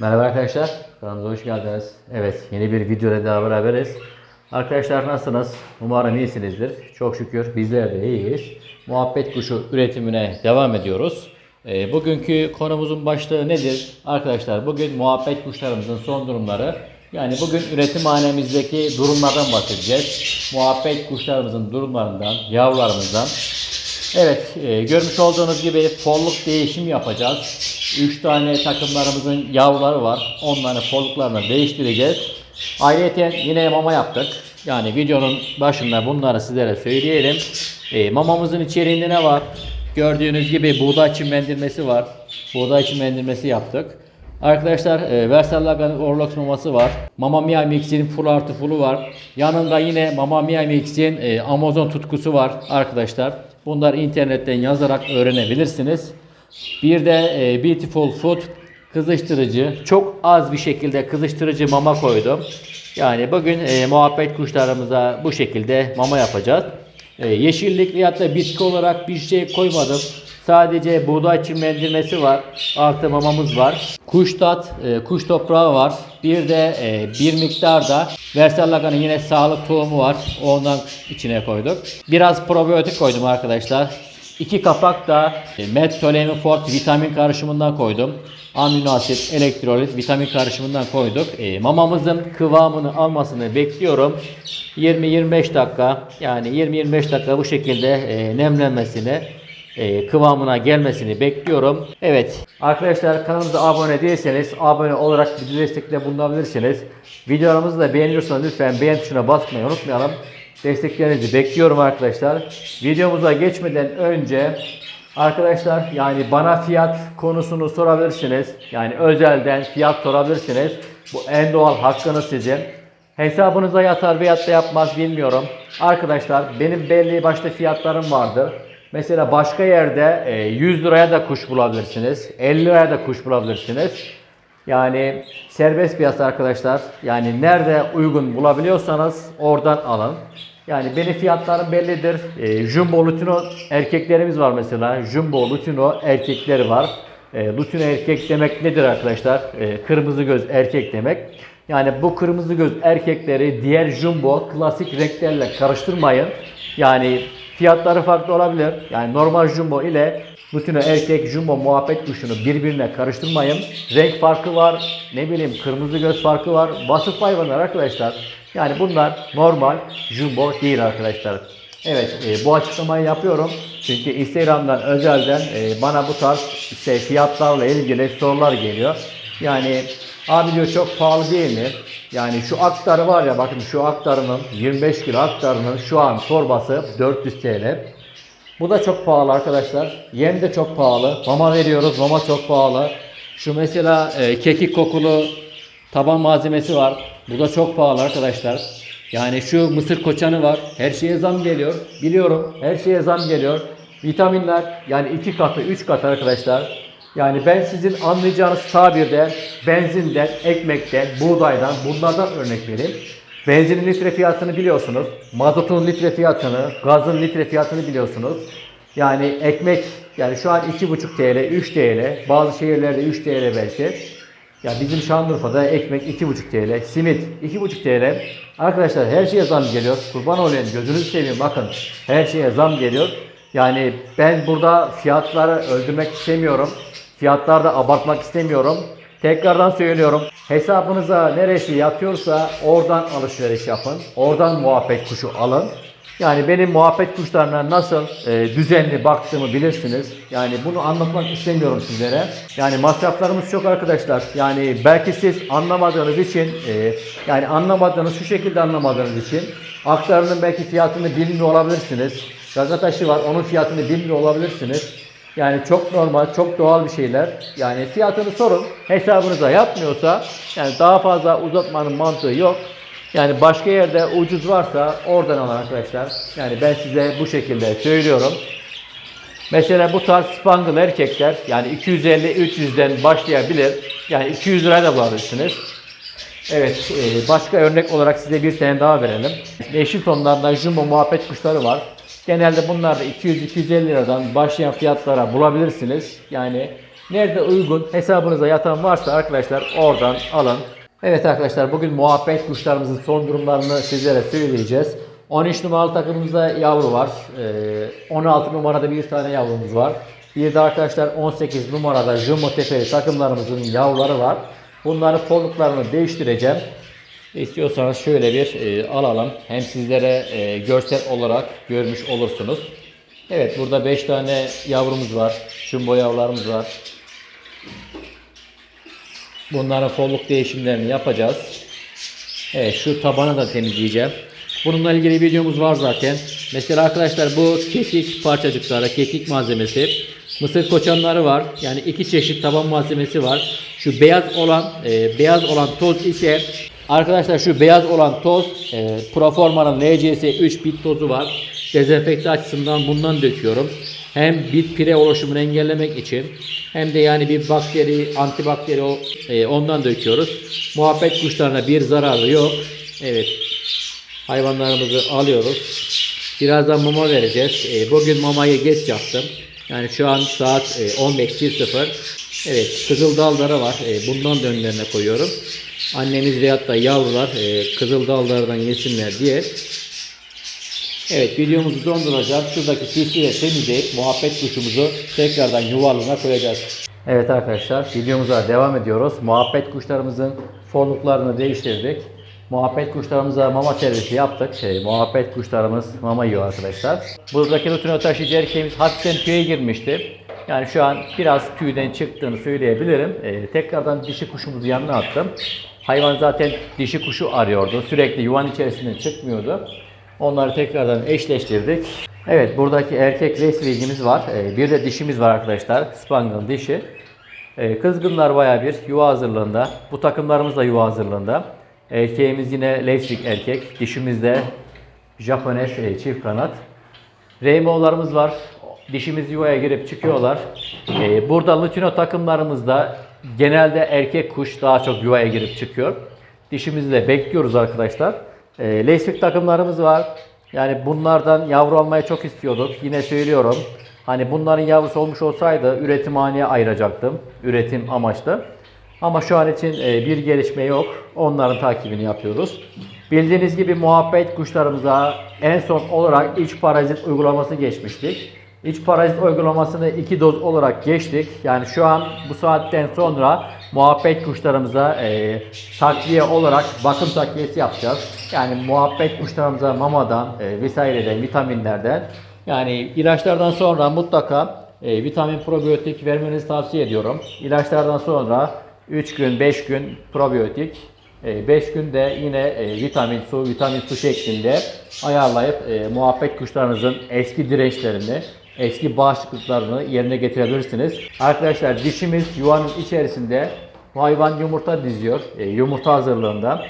Merhaba arkadaşlar, kanalımıza hoş geldiniz. Evet, yeni bir videoda daha beraberiz. Arkadaşlar nasılsınız? Umarım iyisinizdir. Çok şükür bizler de iyiyiz. Muhabbet kuşu üretimine devam ediyoruz. Ee, bugünkü konumuzun başlığı nedir? Arkadaşlar bugün muhabbet kuşlarımızın son durumları. Yani bugün üretim hanemizdeki durumlardan bahsedeceğiz. Muhabbet kuşlarımızın durumlarından, yavrularımızdan. Evet, e, görmüş olduğunuz gibi folluk değişim yapacağız. 3 tane takımlarımızın yavruları var. Onların folluklarını değiştireceğiz. Ayrıca yine mama yaptık. Yani videonun başında bunları sizlere söyleyelim. E, mamamızın içeriğinde ne var? Gördüğünüz gibi buğday çimlendirmesi var. Buğday çimlendirmesi yaptık. Arkadaşlar e, Versal Laga'nın Orlox maması var. Mama Mia Mix'in full artı full'u var. Yanında yine Mama Mia Mix'in e, Amazon tutkusu var arkadaşlar. Bunları internetten yazarak öğrenebilirsiniz. Bir de e, Beautiful Food kızıştırıcı. Çok az bir şekilde kızıştırıcı mama koydum. Yani bugün e, muhabbet kuşlarımıza bu şekilde mama yapacağız. E, yeşillik veyahut da bitki olarak bir şey koymadım. Sadece buğday çimlendirmesi var. Artı mamamız var. Kuş tat, e, kuş toprağı var. Bir de e, bir miktar da Versal Laga'nın yine sağlık tohumu var. Ondan içine koyduk. Biraz probiyotik koydum arkadaşlar. İki kapak da e, Mettolemin Fort vitamin karışımından koydum. Amino asit, elektrolit, vitamin karışımından koyduk. E, mamamızın kıvamını almasını bekliyorum. 20-25 dakika yani 20-25 dakika bu şekilde e, nemlenmesini kıvamına gelmesini bekliyorum. Evet arkadaşlar kanalımıza abone değilseniz abone olarak bizi destekle bulunabilirsiniz. Videolarımızı da beğeniyorsanız lütfen beğen tuşuna basmayı unutmayalım. Desteklerinizi bekliyorum arkadaşlar. Videomuza geçmeden önce arkadaşlar yani bana fiyat konusunu sorabilirsiniz. Yani özelden fiyat sorabilirsiniz. Bu en doğal hakkınız sizin. Hesabınıza yatar veyahut da yapmaz bilmiyorum. Arkadaşlar benim belli başlı fiyatlarım vardır. Mesela başka yerde e, 100 liraya da kuş bulabilirsiniz. 50 liraya da kuş bulabilirsiniz. Yani serbest piyasa arkadaşlar. Yani nerede uygun bulabiliyorsanız oradan alın. Yani benim fiyatlarım bellidir. E, Jumbo Lutino erkeklerimiz var mesela. Jumbo Lutino erkekleri var. E, Lutino erkek demek nedir arkadaşlar? E, kırmızı göz erkek demek. Yani bu kırmızı göz erkekleri diğer Jumbo klasik renklerle karıştırmayın. Yani fiyatları farklı olabilir. Yani normal Jumbo ile Lutino erkek Jumbo muhabbet kuşunu birbirine karıştırmayın. Renk farkı var. Ne bileyim kırmızı göz farkı var. Vasıf hayvanlar arkadaşlar. Yani bunlar normal Jumbo değil arkadaşlar. Evet e, bu açıklamayı yapıyorum. Çünkü Instagram'dan özelden e, bana bu tarz işte fiyatlarla ilgili sorular geliyor. Yani abi diyor çok pahalı değil mi? Yani şu aktarı var ya bakın şu aktarının 25 kilo aktarının şu an torbası 400 TL. Bu da çok pahalı arkadaşlar. Yem de çok pahalı. Mama veriyoruz. Mama çok pahalı. Şu mesela e, kekik kokulu taban malzemesi var. Bu da çok pahalı arkadaşlar. Yani şu mısır koçanı var. Her şeye zam geliyor. Biliyorum. Her şeye zam geliyor. Vitaminler yani iki katı, üç katı arkadaşlar. Yani ben sizin anlayacağınız tabirde benzinden, ekmekten, buğdaydan bunlardan örnek vereyim. Benzinin litre fiyatını biliyorsunuz. Mazotun litre fiyatını, gazın litre fiyatını biliyorsunuz. Yani ekmek yani şu an 2,5 TL, 3 TL, bazı şehirlerde 3 TL belki. Ya bizim Şanlıurfa'da ekmek 2,5 TL, simit 2,5 TL. Arkadaşlar her şeye zam geliyor. Kurban olayım gözünüzü seveyim bakın. Her şeye zam geliyor. Yani ben burada fiyatları öldürmek istemiyorum. Fiyatlarda abartmak istemiyorum. Tekrardan söylüyorum. Hesabınıza neresi yatıyorsa oradan alışveriş yapın. Oradan muhabbet kuşu alın. Yani benim muhabbet kuşlarına nasıl e, düzenli baktığımı bilirsiniz. Yani bunu anlatmak istemiyorum sizlere. Yani masraflarımız çok arkadaşlar. Yani belki siz anlamadığınız için, e, yani anlamadığınız şu şekilde anlamadığınız için aktarının belki fiyatını bilmiyor olabilirsiniz. Gazataşı var, onun fiyatını bilmiyor olabilirsiniz. Yani çok normal, çok doğal bir şeyler. Yani fiyatını sorun. Hesabınıza yapmıyorsa yani daha fazla uzatmanın mantığı yok. Yani başka yerde ucuz varsa oradan alın arkadaşlar. Yani ben size bu şekilde söylüyorum. Mesela bu tarz spangle erkekler yani 250-300'den başlayabilir. Yani 200 liraya da bulabilirsiniz. Evet, e, başka örnek olarak size bir tane daha verelim. Yeşil tonlardan jumbo muhabbet kuşları var. Genelde bunlar da 200-250 liradan başlayan fiyatlara bulabilirsiniz. Yani Nerede uygun hesabınıza yatan varsa arkadaşlar oradan alın. Evet arkadaşlar bugün muhabbet kuşlarımızın son durumlarını sizlere söyleyeceğiz. 13 numaralı takımımızda yavru var. Ee, 16 numarada bir tane yavrumuz var. Bir de arkadaşlar 18 numarada Jumbo Tepeli takımlarımızın yavruları var. Bunların forluklarını değiştireceğim. İstiyorsanız şöyle bir e, alalım. Hem sizlere e, görsel olarak görmüş olursunuz. Evet burada 5 tane yavrumuz var. Jumbo yavrularımız var. Bunların folluk değişimlerini yapacağız. Evet şu tabanı da temizleyeceğim. Bununla ilgili videomuz var zaten. Mesela arkadaşlar bu kekik parçacıkları, kekik malzemesi. Mısır koçanları var. Yani iki çeşit taban malzemesi var. Şu beyaz olan e, beyaz olan toz ise arkadaşlar şu beyaz olan toz e, Proforma'nın LCS 3 bit tozu var. Dezenfekte açısından bundan döküyorum. Hem bit pire oluşumunu engellemek için hem de yani bir bakteri, antibakteri e, ondan döküyoruz. Muhabbet kuşlarına bir zararı yok. Evet. Hayvanlarımızı alıyoruz. Birazdan mama vereceğiz. E, bugün mamayı geç yaptım. Yani şu an saat e, 15.00. Evet, kızıl dalları var. E, bundan da önlerine koyuyorum. Annemiz veyahut da yavrular e, kızıl dallardan yesinler diye. Evet, videomuzu donduracağız. Şuradaki pisliği temizleyip muhabbet kuşumuzu tekrardan yuvarlığına koyacağız. Evet arkadaşlar, videomuza devam ediyoruz. Muhabbet kuşlarımızın forluklarını değiştirdik. Muhabbet kuşlarımıza mama servisi yaptık. Şey, muhabbet kuşlarımız mama yiyor arkadaşlar. Buradaki rutino taşıyıcı erkeğimiz hafiften tüye girmişti. Yani şu an biraz tüyden çıktığını söyleyebilirim. Ee, tekrardan dişi kuşumuzu yanına attım. Hayvan zaten dişi kuşu arıyordu. Sürekli yuvan içerisinden çıkmıyordu. Onları tekrardan eşleştirdik. Evet buradaki erkek resvigimiz var. Ee, bir de dişimiz var arkadaşlar. Spangle dişi. Ee, Kızgınlar baya bir yuva hazırlığında. Bu takımlarımız da yuva hazırlığında. Erkeğimiz yine Leipzig erkek. Dişimiz de Japones e, çift kanat. Rainbow'larımız var. Dişimiz yuvaya girip çıkıyorlar. Ee, burada Lutino takımlarımızda genelde erkek kuş daha çok yuvaya girip çıkıyor. Dişimizi de bekliyoruz arkadaşlar. Ee, Leipzig takımlarımız var. Yani bunlardan yavru almayı çok istiyorduk. Yine söylüyorum. Hani bunların yavrusu olmuş olsaydı üretimhaneye ayıracaktım. Üretim amaçlı. Ama şu an için e, bir gelişme yok. Onların takibini yapıyoruz. Bildiğiniz gibi muhabbet kuşlarımıza en son olarak iç parazit uygulaması geçmiştik. İç parazit uygulamasını iki doz olarak geçtik. Yani şu an bu saatten sonra muhabbet kuşlarımıza e, takviye olarak bakım takviyesi yapacağız. Yani muhabbet kuşlarımıza mamadan e, vesaireden, vitaminlerden yani ilaçlardan sonra mutlaka e, vitamin probiyotik vermenizi tavsiye ediyorum. İlaçlardan sonra 3 gün 5 gün probiyotik 5 günde yine e, vitamin su, vitamin su şeklinde ayarlayıp e, muhabbet kuşlarınızın eski dirençlerini, eski bağışıklıklarını yerine getirebilirsiniz. Arkadaşlar dişimiz yuvanın içerisinde bu hayvan yumurta diziyor. E, yumurta hazırlığında.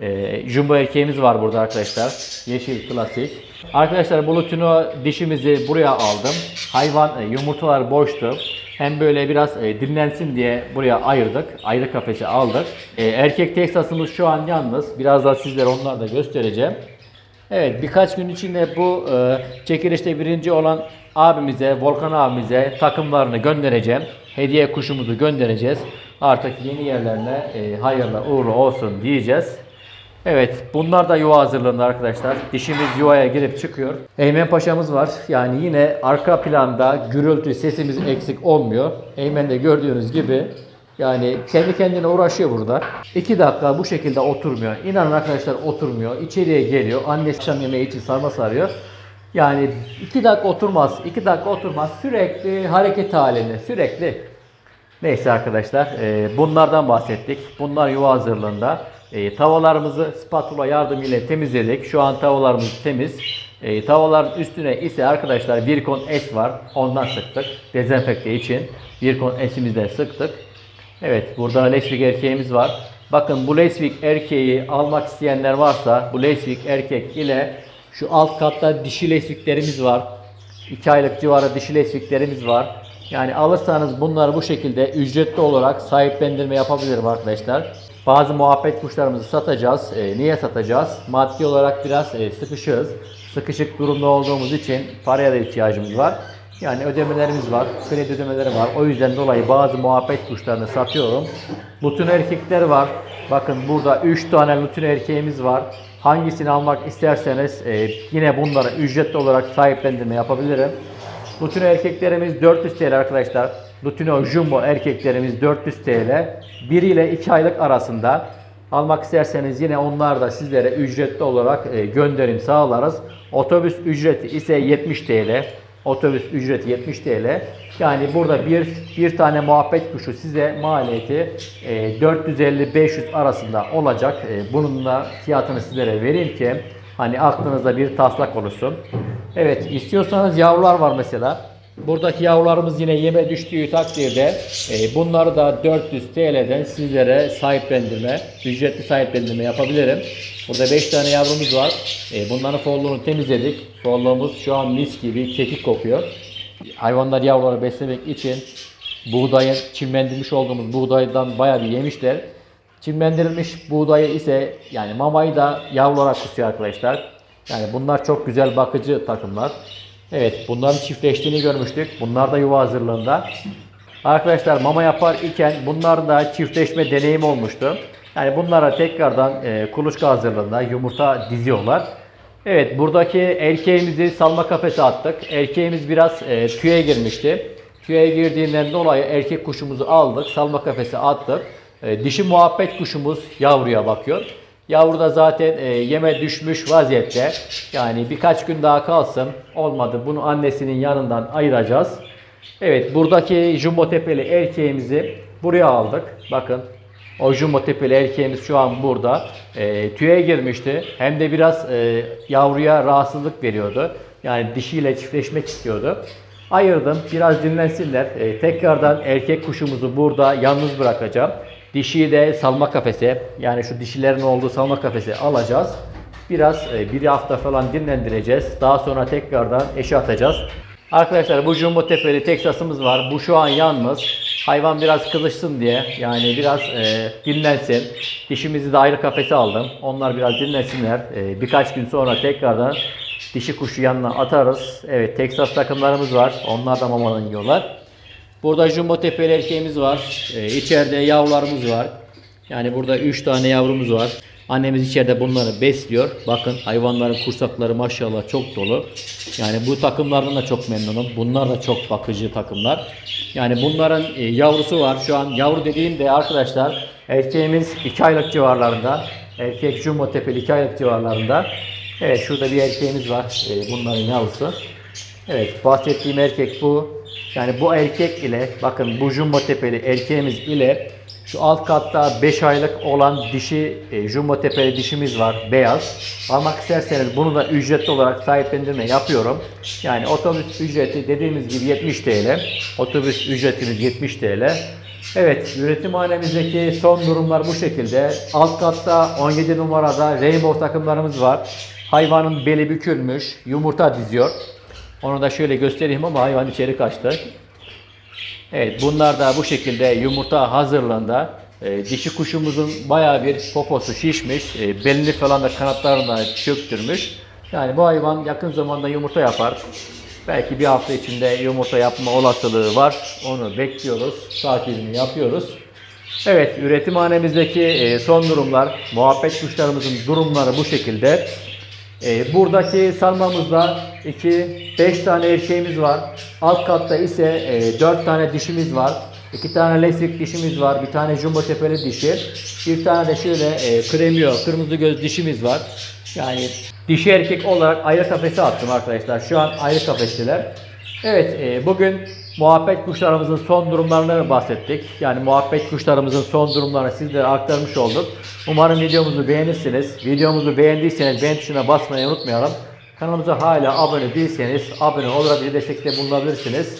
E, jumbo erkeğimiz var burada arkadaşlar. Yeşil klasik. Arkadaşlar bu lutino dişimizi buraya aldım. Hayvan e, yumurtalar boştu. Hem böyle biraz e, dinlensin diye buraya ayırdık. Ayrı kafese aldık. E, erkek Texas'ımız şu an yalnız. Birazdan sizlere onları da göstereceğim. Evet birkaç gün içinde bu e, çekilişte birinci olan abimize, Volkan abimize takımlarını göndereceğim. Hediye kuşumuzu göndereceğiz. Artık yeni yerlerine e, hayırlı uğurlu olsun diyeceğiz. Evet bunlar da yuva hazırlığında arkadaşlar. Dişimiz yuvaya girip çıkıyor. Eymen Paşa'mız var. Yani yine arka planda gürültü sesimiz eksik olmuyor. Eymen de gördüğünüz gibi yani kendi kendine uğraşıyor burada. 2 dakika bu şekilde oturmuyor. İnanın arkadaşlar oturmuyor. İçeriye geliyor. Annesi akşam yemeği için sarma sarıyor. Yani 2 dakika oturmaz. 2 dakika oturmaz. Sürekli hareket halinde. Sürekli. Neyse arkadaşlar e, bunlardan bahsettik. Bunlar yuva hazırlığında. E, tavalarımızı spatula yardımıyla temizledik. Şu an tavalarımız temiz. E, tavalların üstüne ise arkadaşlar Virkon S var. Ondan sıktık. Dezenfekte için. Virkon S'imizi de sıktık. Evet burada Lesvik erkeğimiz var. Bakın bu Lesvik erkeği almak isteyenler varsa bu Lesvik erkek ile şu alt katta dişi Lesviklerimiz var. 2 aylık civarı dişi Lesviklerimiz var. Yani alırsanız bunları bu şekilde ücretli olarak sahiplendirme yapabilirim arkadaşlar. Bazı muhabbet kuşlarımızı satacağız. E, niye satacağız? Maddi olarak biraz e, sıkışığız. Sıkışık durumda olduğumuz için paraya da ihtiyacımız var. Yani ödemelerimiz var, kredi ödemeleri var. O yüzden dolayı bazı muhabbet kuşlarını satıyorum. Lutun erkekler var. Bakın burada 3 tane lutun erkeğimiz var. Hangisini almak isterseniz e, yine bunları ücretli olarak sahiplendirme yapabilirim. Lutino erkeklerimiz 400 TL arkadaşlar. Lutino Jumbo erkeklerimiz 400 TL. 1 ile 2 aylık arasında. Almak isterseniz yine onlar da sizlere ücretli olarak e, gönderim sağlarız. Otobüs ücreti ise 70 TL. Otobüs ücreti 70 TL. Yani burada bir bir tane muhabbet kuşu size maliyeti e, 450-500 arasında olacak. E, bunun da fiyatını sizlere vereyim ki hani aklınızda bir taslak oluşsun. Evet istiyorsanız yavrular var mesela. Buradaki yavrularımız yine yeme düştüğü takdirde e, bunları da 400 TL'den sizlere sahiplendirme, ücretli sahiplendirme yapabilirim. Burada 5 tane yavrumuz var. E, bunların folluğunu temizledik. Folluğumuz şu an mis gibi kekik kokuyor. Hayvanlar yavruları beslemek için buğdayın çimlendirmiş olduğumuz buğdaydan bayağı bir yemişler. Çimlendirilmiş buğdayı ise yani mamayı da yavrulara kusuyor arkadaşlar. Yani bunlar çok güzel bakıcı takımlar. Evet bunların çiftleştiğini görmüştük. Bunlar da yuva hazırlığında. Arkadaşlar mama yapar iken bunlar da çiftleşme deneyim olmuştu. Yani bunlara tekrardan e, kuluçka hazırlığında yumurta diziyorlar. Evet buradaki erkeğimizi salma kafese attık. Erkeğimiz biraz e, tüye girmişti. Tüye girdiğinden dolayı erkek kuşumuzu aldık. Salma kafese attık. E, dişi muhabbet kuşumuz yavruya bakıyor. Yavru da zaten e, yeme düşmüş vaziyette. Yani birkaç gün daha kalsın. Olmadı bunu annesinin yanından ayıracağız. Evet buradaki jumbo tepeli erkeğimizi buraya aldık. Bakın o jumbo tepeli erkeğimiz şu an burada. E, tüye girmişti. Hem de biraz e, yavruya rahatsızlık veriyordu. Yani dişiyle çiftleşmek istiyordu. Ayırdım. Biraz dinlensinler. E, tekrardan erkek kuşumuzu burada yalnız bırakacağım. Dişiyi de salma kafese yani şu dişilerin olduğu salma kafese alacağız. Biraz e, bir hafta falan dinlendireceğiz. Daha sonra tekrardan eşe atacağız. Arkadaşlar bu jumbo tepeli Texas'ımız var. Bu şu an yalnız. Hayvan biraz kızışsın diye yani biraz e, dinlensin. Dişimizi de ayrı kafese aldım. Onlar biraz dinlensinler. E, birkaç gün sonra tekrardan dişi kuşu yanına atarız. Evet Texas takımlarımız var. Onlar da mamadan yiyorlar. Burada jumbo tepeli erkeğimiz var. Ee, içeride yavrularımız var. Yani burada 3 tane yavrumuz var. Annemiz içeride bunları besliyor. Bakın hayvanların kursakları maşallah çok dolu. Yani bu takımlardan da çok memnunum. Bunlar da çok bakıcı takımlar. Yani bunların e, yavrusu var. Şu an yavru dediğimde arkadaşlar erkeğimiz 2 aylık civarlarında. Erkek jumbo tepeli 2 aylık civarlarında. Evet şurada bir erkeğimiz var. E, bunların yavrusu. Evet bahsettiğim erkek bu. Yani bu erkek ile bakın bu jumbo tepeli erkeğimiz ile şu alt katta 5 aylık olan dişi e, jumbo tepeli dişimiz var beyaz. Almak isterseniz bunu da ücretli olarak sahiplendirme yapıyorum. Yani otobüs ücreti dediğimiz gibi 70 TL. Otobüs ücretimiz 70 TL. Evet üretimhanemizdeki son durumlar bu şekilde. Alt katta 17 numarada rainbow takımlarımız var. Hayvanın beli bükülmüş, yumurta diziyor. Onu da şöyle göstereyim ama hayvan içeri kaçtı. Evet bunlar da bu şekilde yumurta hazırlığında. E, dişi kuşumuzun bayağı bir poposu şişmiş. E, belini falan da kanatlarına çöktürmüş. Yani bu hayvan yakın zamanda yumurta yapar. Belki bir hafta içinde yumurta yapma olasılığı var. Onu bekliyoruz. Takibini yapıyoruz. Evet üretimhanemizdeki e, son durumlar, muhabbet kuşlarımızın durumları bu şekilde. E, buradaki sarmamızda 2 5 tane erkeğimiz var. Alt katta ise e, 4 tane dişimiz var. 2 tane lesik dişimiz var. Bir tane jumbo tepeli dişi. Bir tane de şöyle e, kırmızı göz dişimiz var. Yani dişi erkek olarak ayrı kafese attım arkadaşlar. Şu an ayrı kafesteler. Evet e, bugün muhabbet kuşlarımızın son durumlarını bahsettik. Yani muhabbet kuşlarımızın son durumlarını sizlere aktarmış olduk. Umarım videomuzu beğenirsiniz. Videomuzu beğendiyseniz beğen tuşuna basmayı unutmayalım. Kanalımıza hala abone değilseniz abone olarak bir destekte bulunabilirsiniz.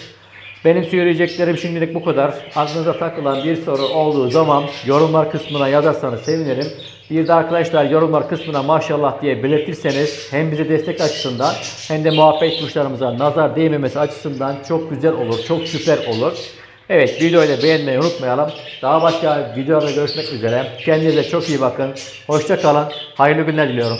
Benim söyleyeceklerim şimdilik bu kadar. Aklınıza takılan bir soru olduğu zaman yorumlar kısmına yazarsanız sevinirim. Bir de arkadaşlar yorumlar kısmına maşallah diye belirtirseniz hem bize destek açısından hem de muhabbet kuşlarımıza nazar değmemesi açısından çok güzel olur, çok süper olur. Evet videoyu da beğenmeyi unutmayalım. Daha başka videolarda görüşmek üzere. Kendinize çok iyi bakın. Hoşça kalın. Hayırlı günler diliyorum.